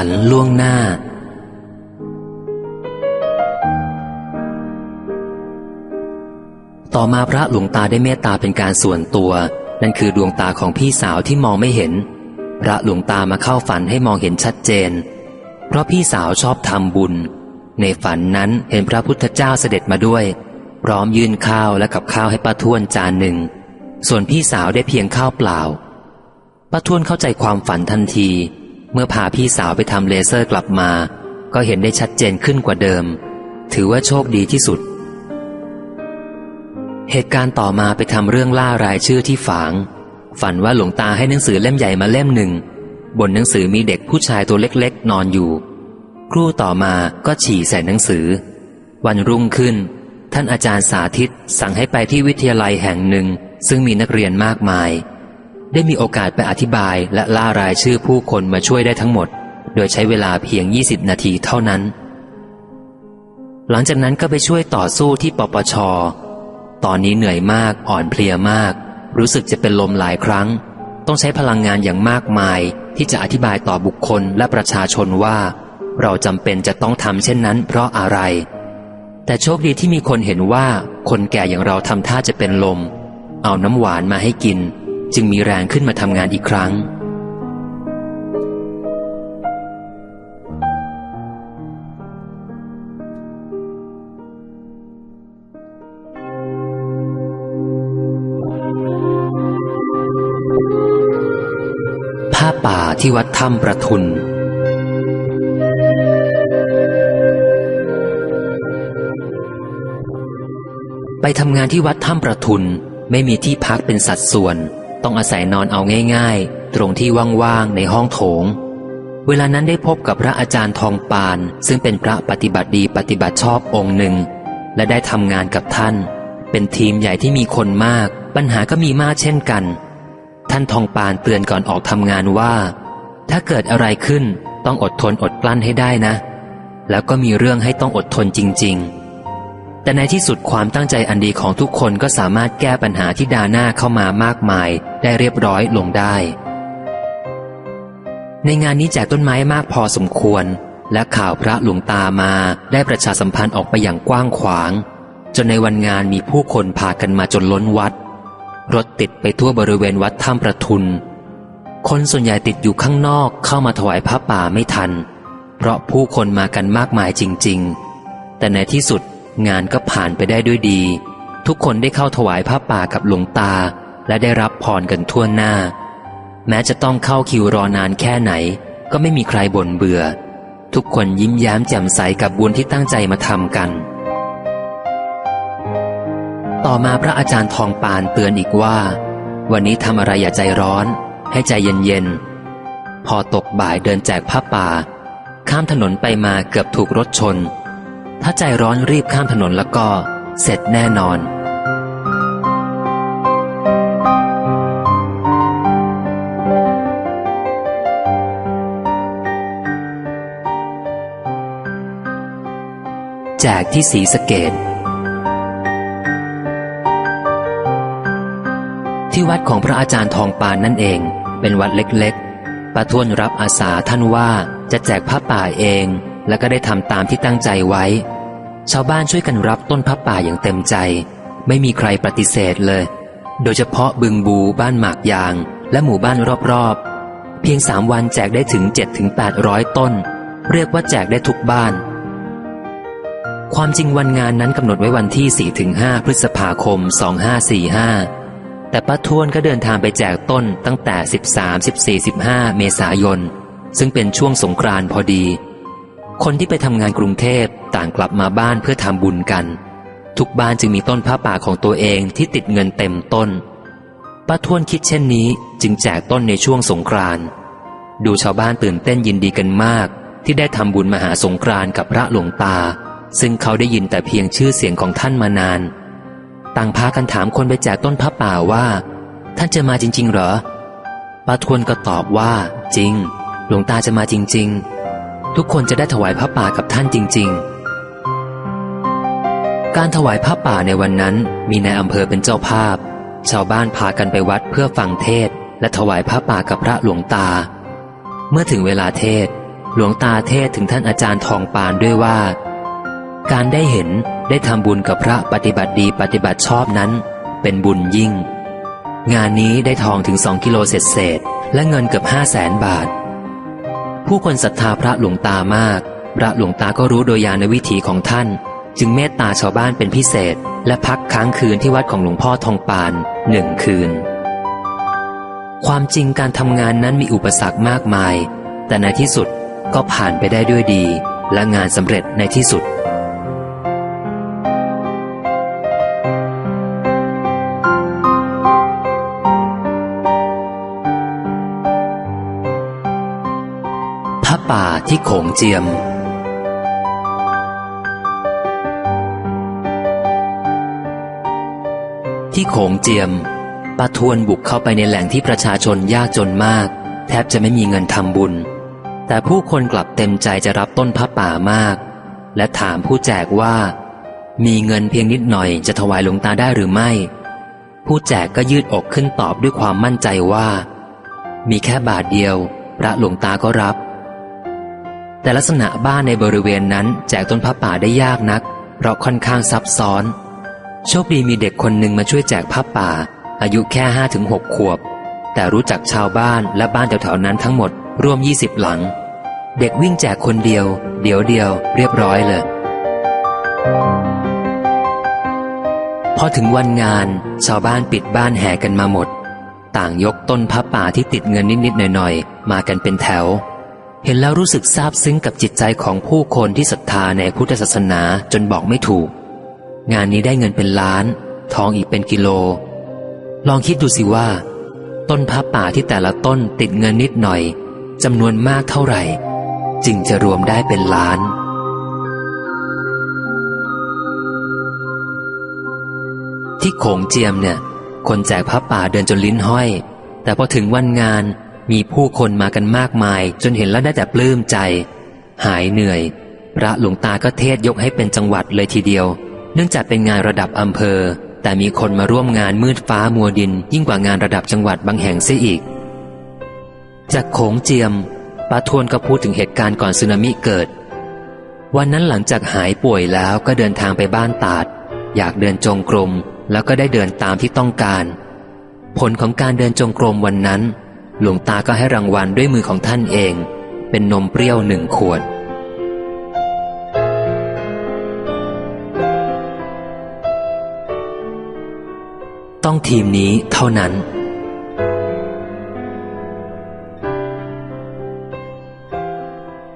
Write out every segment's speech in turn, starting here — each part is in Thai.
ฝันล่วงหน้า ต่อมาพระหลวงตาได้เมตตาเป็นการส่วนตัว นั่นคือดวงตาของพี่สาวที่มองไม่เห็น พระหลวงตามาเข้าฝันให้มองเห็นชัดเจน เพราะพี่สาวชอบทำบุญ ในฝันนั้นเห็นพระพุทธเจ้าเสด็จมาด้วย พร้อมยื่นข้าวและกับข้าวให้ป้าท้วนจานหนึ่ง ส่วนพี่สาวได้เพียงข้าวเปล่าป้าท้วนเข้าใจความฝันทันที เมื่อพาพี่สาวไปทำเลเซอร์กลับมา ก็เห็นได้ชัดเจนขึ้นกว่าเดิม ถือว่าโชคดีที่สุด เหตุการณ์ต่อมาไปทำเรื่องล่ารายชื่อที่ฝาง ฝันว่าหลวงตาให้หนังสือเล่มใหญ่มาเล่มหนึ่ง บนหนังสือมีเด็กผู้ชายตัวเล็กๆ นอนอยู่ ครู่ต่อมาก็ฉี่ใส่หนังสือ วันรุ่งขึ้น ท่านอาจารย์สาธิตสั่งให้ไปที่วิทยาลัยแห่งหนึ่ง ซึ่งมีนักเรียนมากมาย ได้มีโอกาสไปอธิบายและล่ารายชื่อผู้คนมาช่วยได้ทั้งหมด โดยใช้เวลาเพียง 20 นาทีเท่านั้น หลังจากนั้นก็ไปช่วยต่อสู้ที่ปปช ตอนนี้เหนื่อยมากอ่อนเพลียมาก รู้สึกจะเป็นลมหลายครั้ง ต้องใช้พลังงานอย่างมากมาย ที่จะอธิบายต่อบุคคลและประชาชนว่า เราจำเป็นจะต้องทำเช่นนั้น เพราะอะไร แต่โชคดีที่มีคนเห็นว่า คนแก่อย่างเราทำท่าจะเป็นลม เอาน้ำหวานมาให้กิน จึงมีแรงขึ้นมาทำงานอีกครั้ง ผ้าป่าที่วัดถ้ำประทุนไปทำงานที่วัดถ้ำประทุนไม่มีที่พักเป็นสัดส่วน ต้องอาศัยนอนเอาง่ายๆ ตรงที่ว่างๆในห้องโถง เวลานั้นได้พบกับพระอาจารย์ทองปาน ซึ่งเป็นพระปฏิบัติดีปฏิบัติชอบองค์หนึ่ง และได้ทำงานกับท่าน เป็นทีมใหญ่ที่มีคนมาก ปัญหาก็มีมากเช่นกัน ท่านทองปานเตือนก่อนออกทำงานว่า ถ้าเกิดอะไรขึ้นต้องอดทนอดกลั้นให้ได้นะ แล้วก็มีเรื่องให้ต้องอดทนจริง ๆ แต่ในที่สุดความตั้งใจอันดีของทุกคนก็สามารถแก้ปัญหาที่ดาหน้าเข้ามามากมาย ได้เรียบร้อยลงได้ ในงานนี้แจกต้นไม้มากพอสมควร และข่าวพระหลวงตามาได้ประชาสัมพันธ์ออกไปอย่างกว้างขวาง จนในวันงานมีผู้คนพากันมาจนล้นวัด รถติดไปทั่วบริเวณวัดถ้ำประทุน คนส่วนใหญ่ติดอยู่ข้างนอกเข้ามาถวายพระป่าไม่ทัน เพราะผู้คนมากันมากมายจริง ๆ แต่ในที่สุด งานก็ผ่านไปได้ด้วยดี ทุกคนได้เข้าถวายพระป่ากับหลวงตา และได้รับพรกันทั่วหน้า แม้จะต้องเข้าคิวรอนานแค่ไหน ก็ไม่มีใครบ่นเบื่อ ทุกคนยิ้มแย้มแจ่มใสกับบุญที่ตั้งใจมาทำกัน ต่อมาพระอาจารย์ทองปานเตือนอีกว่า วันนี้ทำอะไรอย่าใจร้อน ให้ใจเย็นๆพอตกบ่ายเดินแจกผ้าป่า ข้ามถนนไปมาเกือบถูกรถชน ถ้าใจร้อนรีบข้ามถนนแล้วก็ เสร็จแน่นอน แจกที่สีสเกต ที่วัดของพระอาจารย์ทองปานนั่นเอง เป็นวัดเล็กๆป้าทวนรับอาสาท่านว่าจะแจกผ้าป่าเอง และก็ได้ทำตามที่ตั้งใจไว้ ชาวบ้านช่วยกันรับต้นผ้าป่าอย่างเต็มใจ ไม่มีใครปฏิเสธเลย โดยเฉพาะบึงบูบ้านหมากยาง และหมู่บ้านรอบๆ เพียงสามวันแจกได้ถึง 7-800 ต้น เรียกว่าแจกได้ทุกบ้าน ความจริงวันงานนั้นกำหนดไว้วันที่ 4-5 พฤษภาคม 2545 แต่ป้าทวนก็เดินทางไปแจกต้นตั้งแต่ 13-14-15 เมษายน ซึ่งเป็นช่วงสงกรานต์พอดี คนที่ไปทำงานกรุงเทพต่างกลับมาบ้านเพื่อทำบุญกัน ทุกบ้านจึงมีต้นผ้าป่าของตัวเองที่ติดเงินเต็มต้นป้าทวนคิดเช่นนี้จึงแจกต้นในช่วงสงกรานต์ดูชาวบ้านตื่นเต้นยินดีกันมาก ที่ได้ทำบุญมหาสงกรานกับพระหลวงตา ซึ่งเขาได้ยินแต่เพียงชื่อเสียงของท่านมานาน ต่างพากันถามคนไปแจกต้นผ้าป่าว่า ท่านจะมาจริง ๆ เหรอป้าทวนก็ตอบว่า จริง หลวงตาจะมาจริง ๆ ทุกคนจะได้ถวายผ้าป่ากับท่านจริง ๆ การถวายผ้าป่าในวันนั้นมีนายอำเภอเป็นเจ้าภาพ ชาวบ้านพากันไปวัดเพื่อฟังเทศ และถวายผ้าป่ากับพระหลวงตา เมื่อถึงเวลาเทศ หลวงตาเทศถึงท่านอาจารย์ทองปานด้วยว่า การได้เห็นได้ทำบุญกับพระปฏิบัติดีปฏิบัติชอบนั้น เป็นบุญยิ่ง งานนี้ได้ทองถึงสองกิโลเศษเศษและเงินเกือบห้าแสนบาท ผู้คนศรัทธาพระหลวงตามาก พระหลวงตาก็รู้โดยญาณวิถีของท่าน จึงเมตตาชาวบ้านเป็นพิเศษ และพักค้างคืนที่วัดของหลวงพ่อทองปานหนึ่งคืน ความจริงการทำงานนั้นมีอุปสรรคมากมาย แต่ในที่สุดก็ผ่านไปได้ด้วยดี และงานสำเร็จในที่สุด ป่าที่โขงเจียม ที่โขงเจียมป้าทวนบุกเข้าไปในแหล่งที่ประชาชนยากจนมาก แทบจะไม่มีเงินทำบุญ แต่ผู้คนกลับเต็มใจจะรับต้นพระป่ามาก และถามผู้แจกว่า มีเงินเพียงนิดหน่อยจะถวายหลวงตาได้หรือไม่ ผู้แจกก็ยืดอกขึ้นตอบด้วยความมั่นใจว่า มีแค่บาทเดียว พระหลวงตาก็รับ แต่ลักษณะบ้านในบริเวณนั้นแจกต้นพระป่าได้ยากนัก เพราะค่อนข้างซับซ้อน โชคดีมีเด็กคนหนึ่งมาช่วยแจกผ้าป่า อายุแค่ห้าถึงหกขวบ แต่รู้จักชาวบ้านและบ้านแถวๆนั้นทั้งหมดรวม 20 หลัง เด็กวิ่งแจกคนเดียว เดี๋ยวเดียว เรียบร้อยเลย พอถึงวันงาน ชาวบ้านปิดบ้านแห่กันมาหมด ต่างยกต้นผ้าป่าที่ติดเงินนิดๆหน่อยๆ มากันเป็นแถว เห็นแล้วรู้สึกซาบซึ้งกับจิตใจของผู้คนที่ศรัทธาในพุทธศาสนาจนบอกไม่ถูก งานนี้ได้เงินเป็นล้าน ทองอีกเป็นกิโล ลองคิดดูสิว่า ต้นผ้าป่าที่แต่ละต้นติดเงินนิดหน่อยจำนวนมากเท่าไหร่ จึงจะรวมได้เป็นล้านที่โขงเจียมเนี่ย คนแจกผ้าป่าเดินจนลิ้นห้อย แต่พอถึงวันงาน มีผู้คนมากันมากมาย จนเห็นแล้วได้แต่ปลื้มใจ หายเหนื่อย พระหลวงตาก็เทศยกให้เป็นจังหวัดเลยทีเดียว เนื่องจากเป็นงานระดับอำเภอ แต่มีคนมาร่วมงานมืดฟ้ามัวดิน ยิ่งกว่างานระดับจังหวัดบางแห่งเสียอีก จากโขงเจียมป้าทวนก็พูดถึงเหตุการณ์ก่อนสึนามิเกิด วันนั้นหลังจากหายป่วยแล้วก็เดินทางไปบ้านตาด อยากเดินจงกรมแล้วก็ได้เดินตามที่ต้องการ ผลของการเดินจงกรมวันนั้น หลวงตาก็ให้รางวัลด้วยมือของท่านเอง เป็นนมเปรี้ยวหนึ่งขวด ต้องทีมนี้เท่านั้น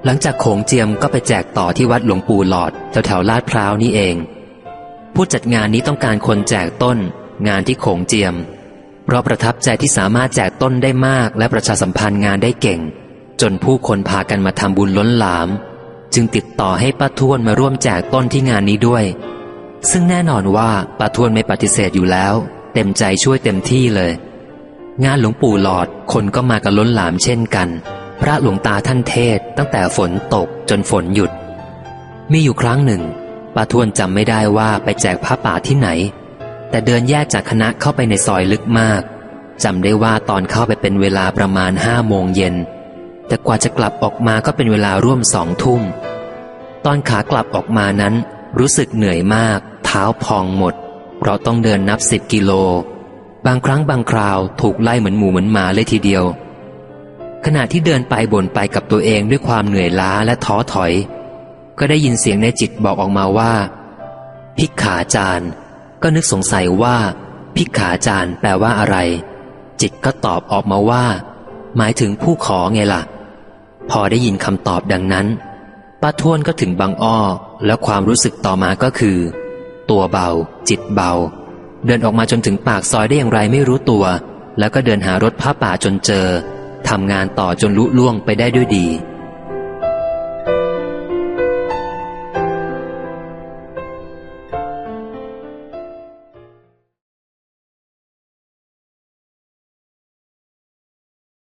หลังจากโขงเจียมก็ไปแจกต่อที่วัดหลวงปู่หลอด แถวแถวลาดพร้าวนี่เอง ผู้จัดงานนี้ต้องการคนแจกต้น งานที่โขงเจียม เพราะประทับใจที่สามารถแจกต้นได้มาก และประชาสัมพันธ์งานได้เก่ง จนผู้คนพากันมาทำบุญล้นหลาม จึงติดต่อให้ป้าทวนมาร่วมแจกต้นที่งานนี้ด้วย ซึ่งแน่นอนว่าป้าทวนไม่ปฏิเสธอยู่แล้ว เต็มใจช่วยเต็มที่เลย งานหลวงปู่หลอดคนก็มากันล้นหลามเช่นกัน พระหลวงตาท่านเทศตั้งแต่ฝนตกจนฝนหยุด มีอยู่ครั้งหนึ่งป้าทวนจำไม่ได้ว่าไปแจกผ้าป่าที่ไหน แต่เดินแยกจากคณะเข้าไปในซอยลึกมากจำได้ว่าตอนเข้าไปเป็นเวลาประมาณห้าโมงเย็น แต่กว่าจะกลับออกมาก็เป็นเวลาร่วมสองทุ่ม ตอนขากลับออกมานั้น รู้สึกเหนื่อยมาก เท้าพองหมด เพราะต้องเดินนับสิบกิโล บางครั้งบางคราวถูกไล่เหมือนหมูเหมือนหมาเลยทีเดียว ขณะที่เดินไปบ่นไปกับตัวเองด้วยความเหนื่อยล้าและท้อถอย ก็ได้ยินเสียงในจิตบอกออกมาว่า พิกขาจารย์ ก็นึกสงสัยว่า พิกขาจารย์แปลว่าอะไร จิตก็ตอบออกมาว่า หมายถึงผู้ขอไงล่ะ พอได้ยินคำตอบดังนั้นป้าทวนก็ถึงบางอ้อ แล้วความรู้สึกต่อมาก็คือ ตัวเบา จิตเบา เดินออกมาจนถึงปากซอยได้อย่างไรไม่รู้ตัว แล้วก็เดินหารถผ้าป่าจนเจอทำงานต่อจนลุล่วงไปได้ด้วยดี